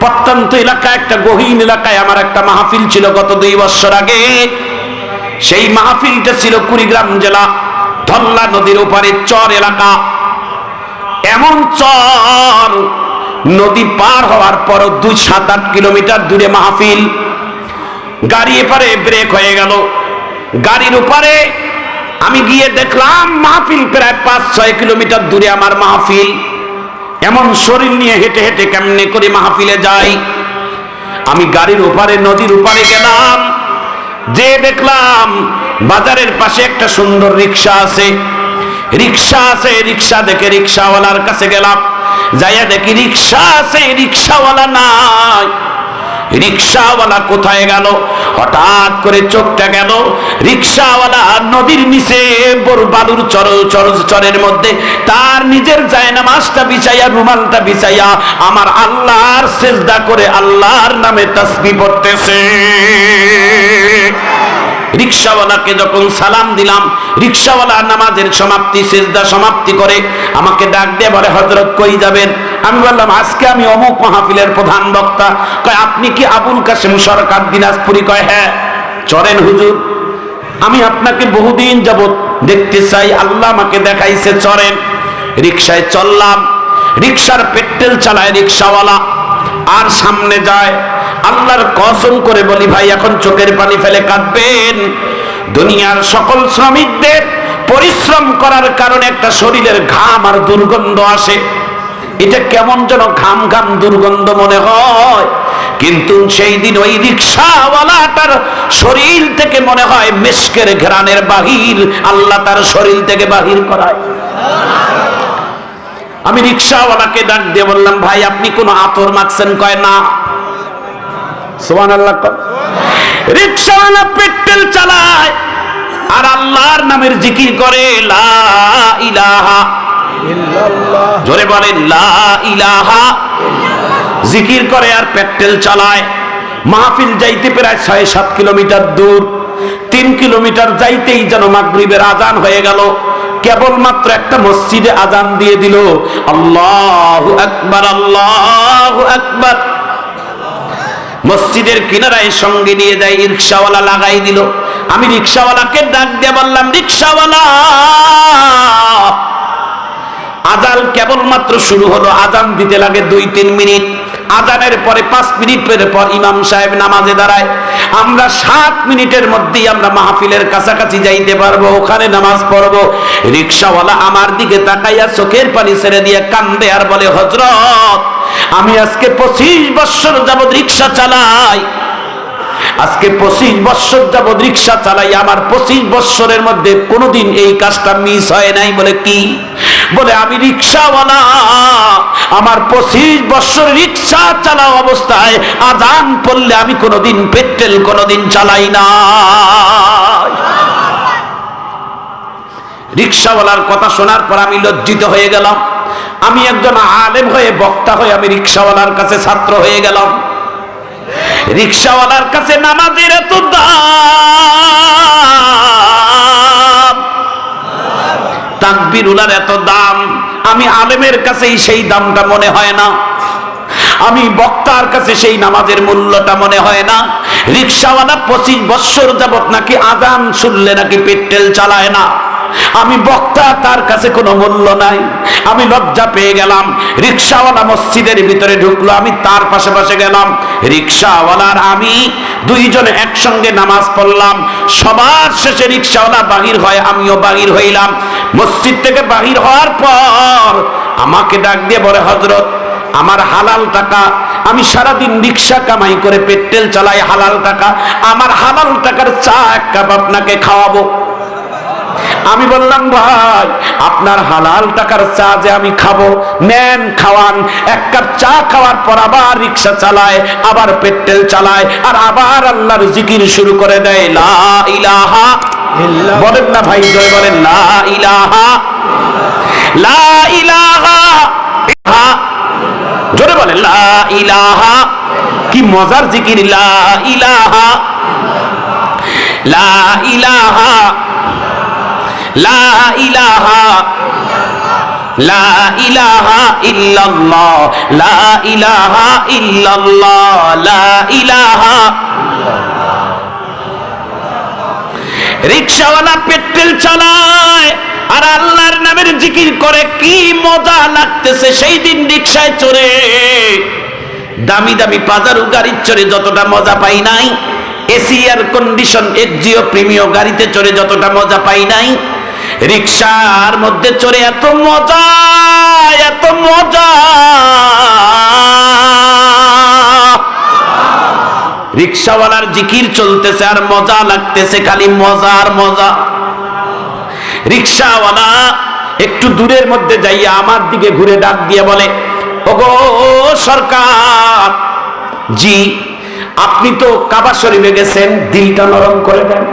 প্রত্যন্ত এলাকা একটা গহীন এলাকায় আমার একটা মাহফিল ছিল গত দুই বছর আগে। সেই মাহফিলটা ছিল কুড়িগ্রাম জেলা ধল্লা নদীর ওপারে চর এলাকা। এমন চর নদী পার হওয়ার পর দুই সাত আট কিলোমিটার দূরে মাহফিল। গাড়ি এপারে ব্রেক হয়ে গেল। গাড়ির উপরে আমি গিয়ে দেখলাম মাহফিল প্রায় পাঁচ ছয় কিলোমিটার দূরে আমার মাহফিল। এমন শরীর নিয়ে হেঁটে হেঁটে কেমনে করে মাহফিলে যাই? আমি গাড়ির ওপারে, নদীর ওপারে গেলাম। যে দেখলাম বাজারের পাশে একটা সুন্দর রিক্সা আছে। রিক্সা আছে, রিক্সা দেখে রিক্সাওয়ালার কাছে গেলাম। যাইয়া দেখি রিক্সা আছে, রিক্সাওয়ালা নাই। রিক্সাওয়ালা কোথায় গেল? হঠাৎ করে চোখটা গেল। রিক্সাওয়ালা নদীর নিচে বালুর চর চর চরের মধ্যে তার নিজের জায়নামাজটা বিছাইয়া, রুমালটা বিছাইয়া আমার আল্লাহর সেজদা করে আল্লাহর নামে তাসবি পড়তেছে। রিক্সাওয়ালাকে যখন সালাম দিলাম, রিক্সাওয়ালা নামাজের সমাপ্তি, সেজদা সমাপ্তি করে আমাকে ডাক দিয়ে বলে হজরত কই যাবেন? আমি বললাম, আজকে আমি অমুক মাহফিলের প্রধান বক্তা। কয়, আপনি কি আবুল কাসেম সরকার দিনাজপুরি? কয় হ্যাঁ। চরেন হুজুর, আমি আপনাকে বহুদিন যাবত দেখতে চাই, আল্লাহ আমাকে দেখাইছে চরেন রিক্সায় চললাম, রিক্সার পেট্রোল চালায় রিক্সাওয়ালা, আর সামনে যায় আল্লাহর কসম করে বলি ভাই, এখন চোখের পানি ফেলে কাঁদবেন। দুনিয়ার সকল শ্রমিকদের পরিশ্রম করার কারণে একটা শরীরের ঘাম আর দুর্গন্ধ আসে। এটা কেমন যেন ঘাম ঘাম দুর্গন্ধ মনে হয়। কিন্তু সেই দিন ওই রিক্সাওয়ালাটার শরীর থেকে মনে হয় মেশকের ঘ্রাণের বাহির, আল্লাহ তার শরীর থেকে বাহির করায়। আমি রিক্সাওয়ালাকে ডাক দিয়ে বললাম, ভাই, আপনি কোনো আতর মাখছেন? কয়, না। আল্লাহ রিক্সাওয়ালা পেট্রোল চালায় আর আল্লাহর নামের জিকির করে ইলাহা জোরে বলেন, লা ইলাহা জিকির করে আর পেট্রোল চালায়। মাহফিল যাইতে প্রায় ছয় সাত কিলোমিটার দূর। তিন কিলোমিটার যাইতেই যেন মাগরিবের আজান হয়ে গেল। কেবলমাত্র একটা মসজিদে আজান দিয়ে দিল, আল্লাহ আকবার আল্লাহ আকবার। মসজিদের কিনারায় সঙ্গে নিয়ে যায়, রিক্সাওয়ালা লাগাই দিল। আমি রিক্সাওয়ালাকে ডাক দিয়ে বললাম, রিক্সাওয়ালা, আজান কেবলমাত্র শুরু হলো, আজান দিতে লাগে দুই তিন মিনিট। আজানের পরে পাঁচ মিনিটের পর ইমাম সাহেব নামাজে দাঁড়ায়। আমরা সাত মিনিটের মধ্যেই আমরা মাহফিলের কাছাকাছি যাইতে পারব, ওখানে নামাজ পড়ব। রিক্সাওয়ালা আমার দিকে তাকাইয়া চোখের পানি ছেড়ে দিয়ে কান্দে আর বলে হজরত আমি আজকে পঁচিশ বছর যাবৎ রিক্সা চালাই। আজকে পঁচিশ বছর যাবৎ রিক্সা চালাই, আমার পঁচিশ বছরের মধ্যে কোনোদিন এই কাজটা মিস হয় নাই বলে কি? বলে, আমি রিক্সাওয়ালা, আমার পঁচিশ বছর রিক্সা চালা অবস্থায় আজান পড়লে আমি কোনোদিন পেট্রোল কোনোদিন চালাই না রিক্সাওয়ালার কথা শোনার পর আমি লজ্জিত হয়ে গেলাম। আমি একজন আলেম হয়ে বক্তা হয়ে আমি রিক্সাওয়ালার কাছে ছাত্র হয়ে গেলাম। রিক্সাওয়ালার কাছে নামাজের এত দাম। তাকবিরুলার এত দাম। আমি আলেমের কাছেই সেই দামটা মনে হয় না। আমি বক্তার কাছে সেই নামাজের মূল্যটা মনে হয় না। রিক্সাওয়ালা পঁচিশ বৎসর যাবত নাকি আদান শুনলে নাকি পেট্রোল চালায় না। আমি বক্তা, তার কাছে কোনো মূল্য নাই। আমি লজ্জা পেয়ে গেলাম। রিক্সাওয়ালা মসজিদের ভিতরে ঢুকলো। আমি তার পাশে পাশে গেলাম। রিক্সাওয়ালার আমি দুইজন একসঙ্গে নামাজ পড়লাম। সবার শেষে রিক্সাওয়ালা বাহির হয়, আমিও বাহির হইলাম। মসজিদ থেকে বাহির হওয়ার পর আমাকে ডাক দিয়ে বলে হজরত আমার হালাল টাকা, আমি সারাদিন রিক্সা কামাই করে পেট্রোল চালাই, হালাল টাকা, আমার হালাল টাকার চা এক কাপ আপনাকে খাওয়াবো। আমি বললাম, ভাই, আপনার হালাল টাকার চা যে আমি খাব, নেন খাওয়ান। এক কাপ চা খাওয়ার পর আবার রিক্সা চালায়, আবার পেট্রোল চালায়, আর আবার আল্লাহর জিকির শুরু করে দেয়, লা ইলাহা বলেন না ভাই জয় বলেন, লা ইলাহা লা ইলাহা। জোরে বলেন, লা ইলাহা কি মজার জিকির, লা ইলাহা লা ইলাহা লা ইলাহা লা ইলাহা লা ইলাহা লা ইলাহা রিক্সাওয়ালা পেট্রোল চালায়, আর আল্লাহর নামের জিকির করে, কি মজা লাগতেছে সেই দিন রিক্সায় চড়ে। দামি দামি পাজারু গাড়ির চড়ে যতটা মজা পাই নাই, AC air condition Axio Premio গাড়িতে চড়ে যতটা মজা পাই নাই রিক্সার মধ্যে চড়ে এত মজা এত মজা। রিক্সাওয়ালার জিকির চলতেছে আর মজা লাগতেছে, খালি মজা আর মজা। রিক্সাওয়ালা একটু দূরের মধ্যে যাইয়া আমার দিকে ঘুরে ডাক দিয়ে বলে, ওগো সরকার, জি, আপনি তো কাবা শরীফে গেছেন, দিলটা নরম করে দেন।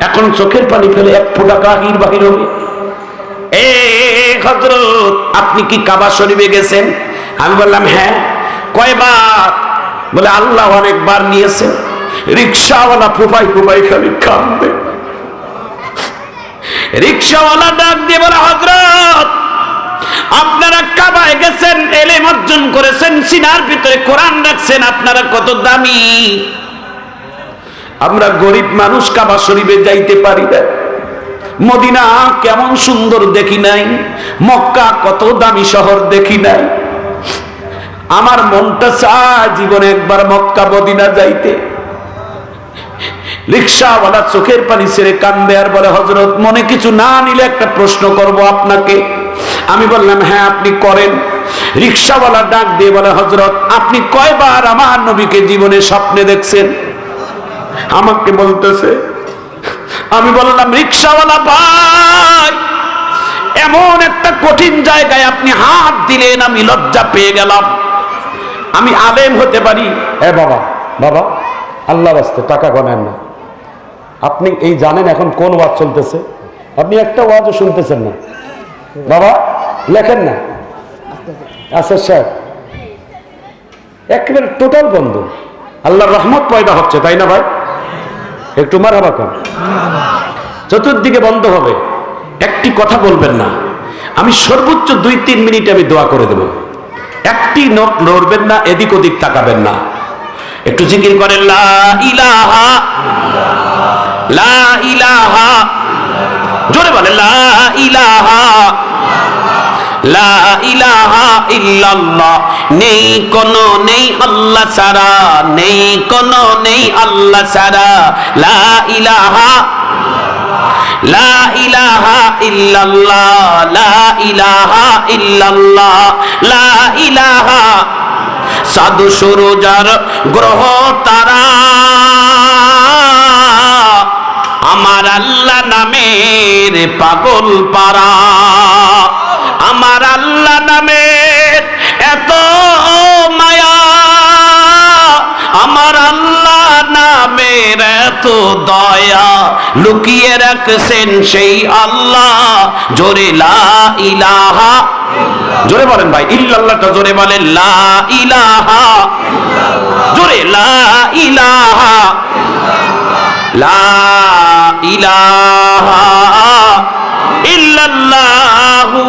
এখন চোখের পানি ফেলে এক ফোঁটা কাহির বাহির হবে। এ হজরত আপনি কি কাবা শরীফে গেছেন? আমি বললাম হ্যাঁ। কয়বার? বলে, আল্লাহ অনেকবার নিয়েছেন। রিক্সাওয়ালা ফুপাই ফুপাই খালি কান্দে রিক্সাওয়ালা ডাক দিয়ে বলে হজরত আপনারা কাবায় গেছেন, এলেম অর্জন করেছেন, সিনার ভিতরে কোরআন রাখছেন, আপনারা কত দামি? আমরা গরিব মানুষ কাবা শরীফে যাইতে পারি না। মদিনা কেমন সুন্দর দেখি নাই, মক্কা কত দামি শহর দেখি নাই। আমার মনটা চায় জীবনে একবার মক্কা মদিনা যাইতে। রিক্সাওয়ালা চোখের পানি ছেড়ে কান্দে আর বলে হজরত মনে কিছু না নিলে একটা প্রশ্ন করব আপনাকে। আমি বললাম হ্যাঁ আপনি করেন। রিক্সাওয়ালা ডাক দিয়ে বলে হজরত আপনি কয়বার আমার নবীকে জীবনে স্বপ্নে দেখছেন? আমাকে বলতেছে, আমি বললাম, রিক্সাওয়ালা ভাই, এমন একটা কঠিন জায়গায় আপনি হাত দিলেন, আমি লজ্জা পেয়ে গেলাম। আমি আলেম হতে পারি। এ বাবা বাবা আল্লাহ বাস্তে টাকা গনেন না। আপনি এই জানেন এখন কোন ওয়াজ চলতেছে? আপনি একটা ওয়াজও শুনতেছেন না। বাবা, লেখেন না। আচ্ছা স্যার। একেবারে টোটাল বন্ধ। আল্লাহর রহমত পয়দা হচ্ছে, তাই না ভাই? একটু মার হাবা কর চতুর্দিকে বন্ধ হবে। একটি কথা বলবেন না। আমি সর্বোচ্চ দুই তিন মিনিট আমি দোয়া করে দেব। একটি নখ নড়বেন না, এদিক ওদিক তাকাবেন না। একটু জিকির করেন, লা ইলাহা লা জোরে বলে লা ইলাহা লা ইলাহা ইল্লাল্লাহ। নেই কোন নেই আল্লাহ সারা নেই কোন নেই আল্লাহ সারা লা ইলাহা লা ইলাহা ইল্লাল্লাহ, লা ইলাহা ইল্লাল্লাহ, লা ইলাহা। সাধু সুরজার গ্রহ তারা। আমার আল্লাহ নামের পাগল পারা। আমার আল্লাহ দয়া লুকিয়ে রাখছেন সেই আল্লাহ। জোরে লা ইলাহা জোরে বলেন ভাই, ইল্লাল্লাহটা জোরে বলেন, লা ইলাহা জোরে লা ইলাহা লা ইলাহা ইল্লাল্লাহু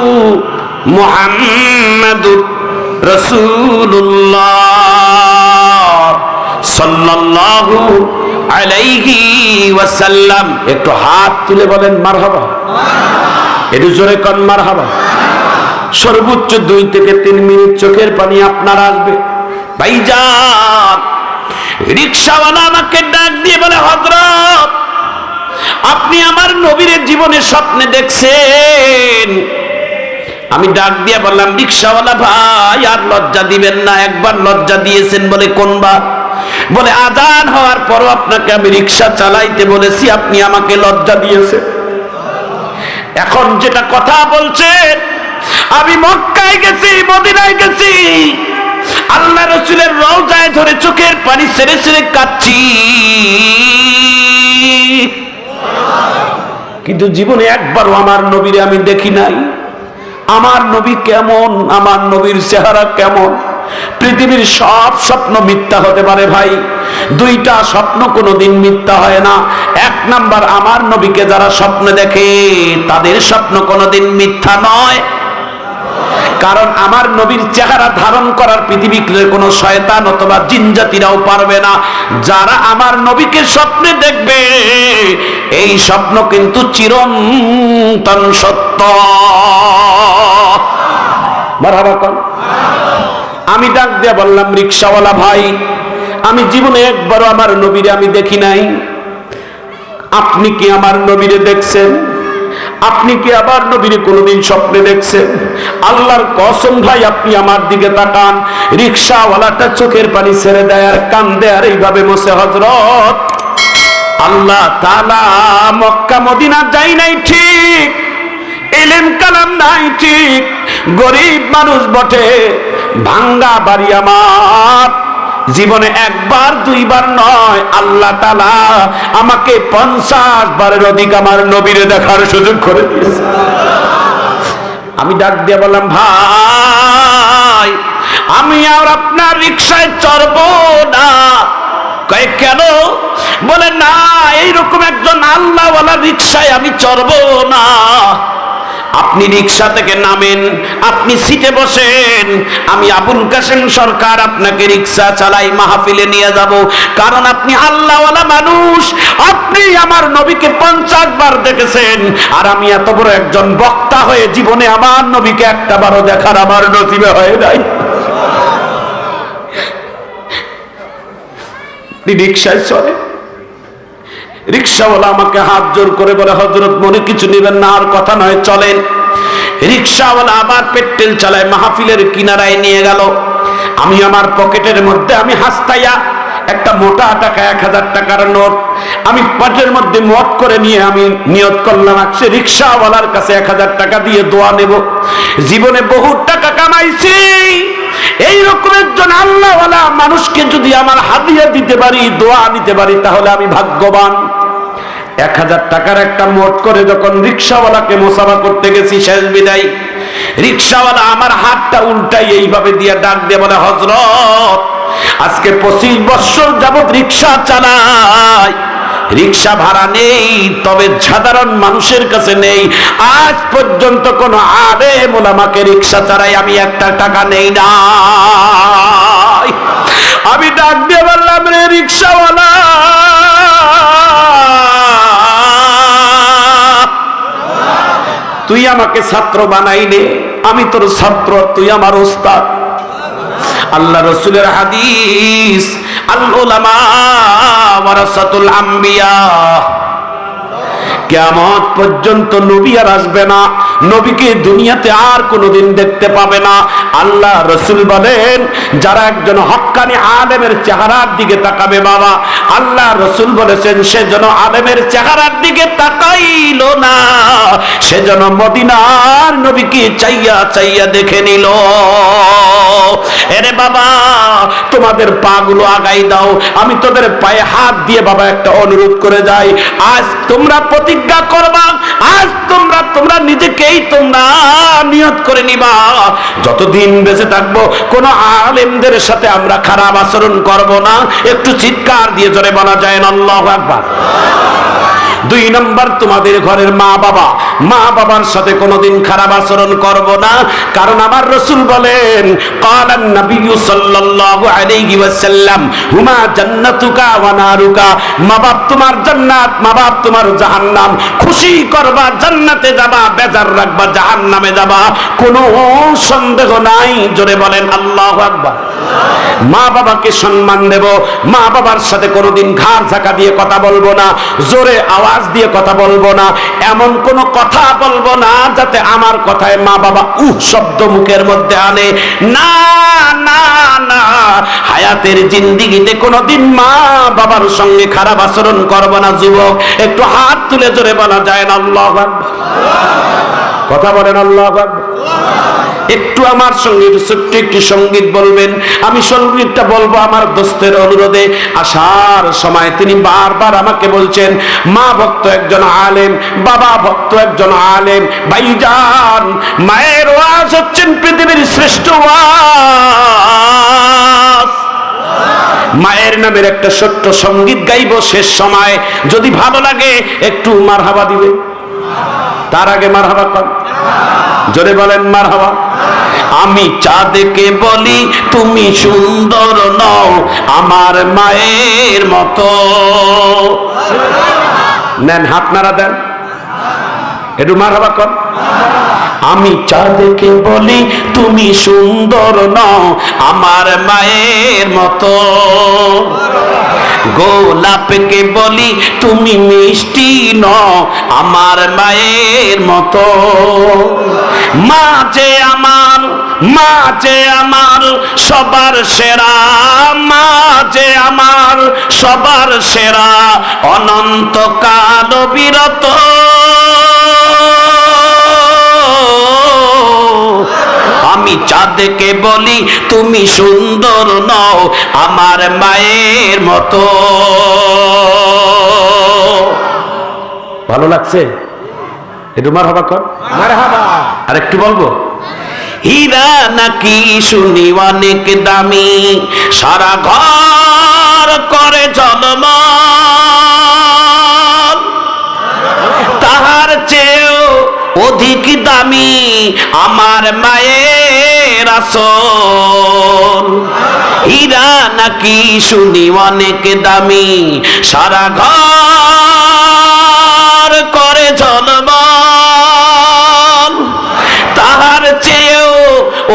মুহাম্মাদুর রাসূলুল্লাহ। সাল্লাল্লাহু আলাইহি ওয়াসাল্লাম। একটু হাত তুলে বলেন মার মারহাবা। একটু জোরে কন, মারহাবা। সর্বোচ্চ দুই থেকে তিন মিনিট চোখের পানি আপনার আসবে। ভাইজান, রিক্সাওয়ালা আমাকে ডাক দিয়ে বলে হজরত আপনি আমার নবীর জীবনের স্বপ্নে দেখছেন। আমি ডাক দিয়ে বললাম, রিক্সাওয়ালা ভাই, আর লজ্জা দিবেন না, একবার লজ্জা দিয়েছেন বলে কোনবার? বলে, আজান হওয়ার পরও আপনাকে আমি রিক্সা চালাইতে বলেছি, আপনি আমাকে লজ্জা দিয়েছেন। এখন যেটা কথা বলছেন, আমি মক্কায় গেছি, মদিনায় গেছি, আল্লাহ রসুলের রওজায় ধরে চোখের পানি ছেড়ে ছেড়ে কাচ্ছি কিন্তু জীবনে একবারও আমার নবীরে আমি দেখি নাই। আমার নবী কেমন, আমার নবীর চেহারা কেমন? পৃথিবীর সব স্বপ্ন মিথ্যা হতে পারে ভাই। দুইটা স্বপ্ন কোনোদিন মিথ্যা হয় না। এক নাম্বার, আমার নবীকে যারা স্বপ্ন দেখে, তাদের স্বপ্ন কোনোদিন মিথ্যা নয়। কারণ আমার নবীর চেহারা ধারণ করার পৃথিবীতে কোনো শয়তান অথবা জিনজাতিরাও পারবে না। যারা আমার নবীকে স্বপ্নে দেখবে, এই স্বপ্ন কিন্তু চিরন্তন সত্য। মারহাবা কন। আমি ডাক দিয়ে বললাম, রিক্সাওয়ালা ভাই, আমি জীবনে একবারও আমার নবীরে আমি দেখি নাই। আপনি কি আমার নবীরে দেখছেন? আপনি কি আবার নবীরে কোনোদিন স্বপ্নে দেখছেন? আল্লাহর কসম ভাই, আপনি আমার দিকে তাকান। রিক্সাওয়ালাটা চোখের পানি ছেড়ে দেয় আর কান্দে আর এইভাবে বসে হজরত আল্লাহ তালা মক্কা মদিনা যাই নাই ঠিক, এলেম কালাম নাই ঠিক। গরিব মানুষ বটে, ভাঙ্গা বাড়ি আমার। জীবনে একবার, দুইবার নয়, আল্লাহ তালা আমাকে পঞ্চাশ বারের অধিক আমার নবীরে দেখার সুযোগ করে দিয়েছে। আমি ডাক দিয়ে বললাম, ভাই, আমি আর আপনার রিক্সায় চড়ব না। কয়ে, কেন? বলে, না, এইরকম একজন আল্লাহওয়ালা রিক্সায় আমি চড়ব না। আপনি রিক্সা থেকে নামেন, আপনি সিটে বসেন, আমি আবুল কাসেম সরকার আপনাকে রিক্সা চালাই মাহফিলে নিয়ে যাব। কারণ আপনি আল্লাহওয়ালা মানুষ, আপনি আমার নবীকে পঞ্চাশ বার দেখেছেন, আর আমি এত বড় একজন বক্তা হয়ে জীবনে আমার নবীকে একটা বারও দেখার আমার নসিবে হয়ে আপনি রিক্সায় চলে রিক্সাওয়ালা আমাকে হাত জোর করে বলে হজরত মনে, কিছু নেবেন না, আর কথা নয়, চলেন। রিক্সাওয়ালা আবার পেট্রোল চালায়, মাহফিলের কিনারায় নিয়ে গেল। আমি আমার পকেটের মধ্যে, আমি হাসতাইয়া একটা মোটা টাকা, এক হাজার টাকার নোট, আমি পকেটের মধ্যে মত করে নিয়ে আমি নিয়ত করলাম সে রিক্সাওয়ালার কাছে এক হাজার টাকা দিয়ে দোয়া নেব। জীবনে বহু টাকা কামাইছি। এইরকম একজন আল্লাহওয়ালা মানুষকে যদি আমার হাদিয়া দিতে পারি, দোয়া নিতে পারি, তাহলে আমি ভাগ্যবান। এক হাজার টাকার একটা মোট করে যখন রিক্সাওয়ালাকে মোসাফা করতে গেছি, শেষ বিদায়, রিক্সাওয়ালা আমার হাতটা উল্টাই এইভাবে দিয়ে ডাক দিয়ে বলে হজরত আজকে পঁচিশ বছর যাবত রিক্সা চালাই। রিক্সা ভাড়া নেই, তবে সাধারণ মানুষের কাছে নেই। আজ পর্যন্ত কোন আরে মোলামাকে রিক্সা চালাই আমি একটা টাকা নেই না আমি ডাক দিয়ে বললাম, রে রিক্সাওয়ালা! তুই আমাকে ছাত্র বানাইলে, আমি তোর ছাত্র, তুই আমার ওস্তাদ। আল্লাহ রসুলের হাদিস আল্লামা ওয়ারাসাতুল আম্বিয়া। কেমন পর্যন্ত নবী আর আসবে না। নবীকে দুনিয়াতে আর কোনোদিন দেখতে পাবে না। আল্লাহ রসুল বলেন, যারা একজন হক্কানি আলেমের চেহারার দিকে তাকাবে বাবা, আল্লাহ রসুল বলেছেন, সে যেন আলেমের চেহারার দিকে তাকাইল না, সে যেন মদিনার নবীকে চাইয়া চাইয়া দেখে নিল। এরে বাবা, তোমাদের পাগুলো আগাই দাও, আমি তোদের পায়ে হাত দিয়ে বাবা একটা অনুরোধ করে যাই। আজ তোমরা প্রতিজ্ঞা করবা, আজ তোমরা তোমরা নিজেকেই তোমরা নিয়ত করে নিবা। যতদিন বেঁচে থাকব, কোন আলেমদের সাথে আমরা খারাপ আচরণ করব না। একটু চিৎকার দিয়ে জোরে বলা যায় না, আল্লাহ একবার দুই নম্বর তোমাদের ঘরের মা বাবা। মা বাবার সাথে কোনোদিন খারাপ আচরণ করব না। কারণ আমার রসুল বলেন, কালান নবী সাল্লাল্লাহু আলাইহি ওয়াসাল্লাম, হুমা জান্নাতুকা ওয়া নারুকা। মা বাপ তোমার জান্নাত, মা বাপ তোমার জাহান্নাম। খুশি করবা, জান্নাতে যাবা, বেজার রাখবা, জাহান্নামে যাবা। কোনো সন্দেহ নাই, জোরে বলেন আল্লাহু আকবার। মা বাবাকে সম্মান দেব। মা বাবার সাথে কোনোদিন ঘাড় ঝাঁকা দিয়ে কথা বলব না, জোরে আওয়াজ দিয়ে কথা বলব না, এমন কোনো কথা বলব না যাতে আমার কথায় মা বাবা উহ শব্দ মুখের মধ্যে আনে। না না না, হায়াতের জিন্দিগিতে কোনোদিন মা বাবার সঙ্গে খারাপ আচরণ করব না, যুবক। একটু হাত তুলে জোরে বলা যায় না, আল্লাহ কথা বলেন, আল্লাহ। একটু আমার সঙ্গে একটু ছোট্ট একটি সংগীত বলবেন। আমি সঙ্গীতটা বলব আমার দোস্তের অনুরোধে। আসার সময় তিনি বারবার আমাকে বলছেন, মা ভক্ত একজন আলেম, বাবা ভক্ত একজন আলেম, ভাইজান, মায়ের ওয়াজ হচ্ছেন পৃথিবীর শ্রেষ্ঠ ওয়াজ। মায়ের নামের একটা ছোট্ট সংগীত গাইব শেষ সময়। যদি ভালো লাগে একটু মারহাবা দিবে। তার আগে মারহাবা কর। জোরে বলেন মার হওয়া আমি চাঁদকে বলি, তুমি সুন্দর নও, আমার মায়ের মতো। নেন, হাত নাড়া দেন। একটু মার হবা কর আমি চাঁদকে বলি, তুমি সুন্দর নও, আমার মায়ের মতো। গোলাপকে বলি, তুমি মিষ্টি নও, আমার মায়ের মতো। মা যে আমার, মা যে আমার, সবার সেরা, মা যে আমার, সবার সেরা অনন্ত কাল বিরত। আমি চাঁদকে বলি তুমি সুন্দর নও আমার মায়ের মতো। ভালো লাগছে? একটু মার হবা কর। আর একটু বলব? হীরা নাকি শুনি অনেক দামি সারা ঘর করে জন্ম। অধিক দামি আমার মায়ের আসল হীরা নাকি শুনি অনেক দামি, সারা ঘর করে জলমল তাহার চেয়েও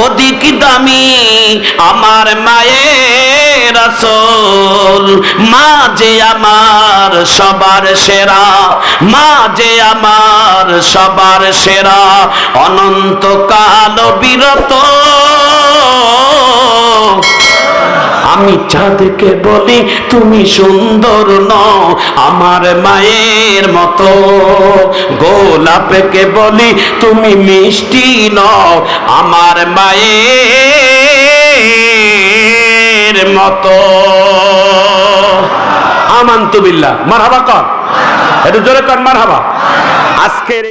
অধিক দামি আমার মায়ের মা যে আমার সবার সেরা মা যে আমার সবার সেরা অনন্ত কাল বিরত। আমি চাঁদকে বলি, তুমি সুন্দর নও, আমার মায়ের মতো। গোলাপকে বলি, তুমি মিষ্টি নও, আমার মায়ের মতো। আমান্তু বিল্লাহ মার হবা কর। একটু জোরে কর মারহাবা। আজকের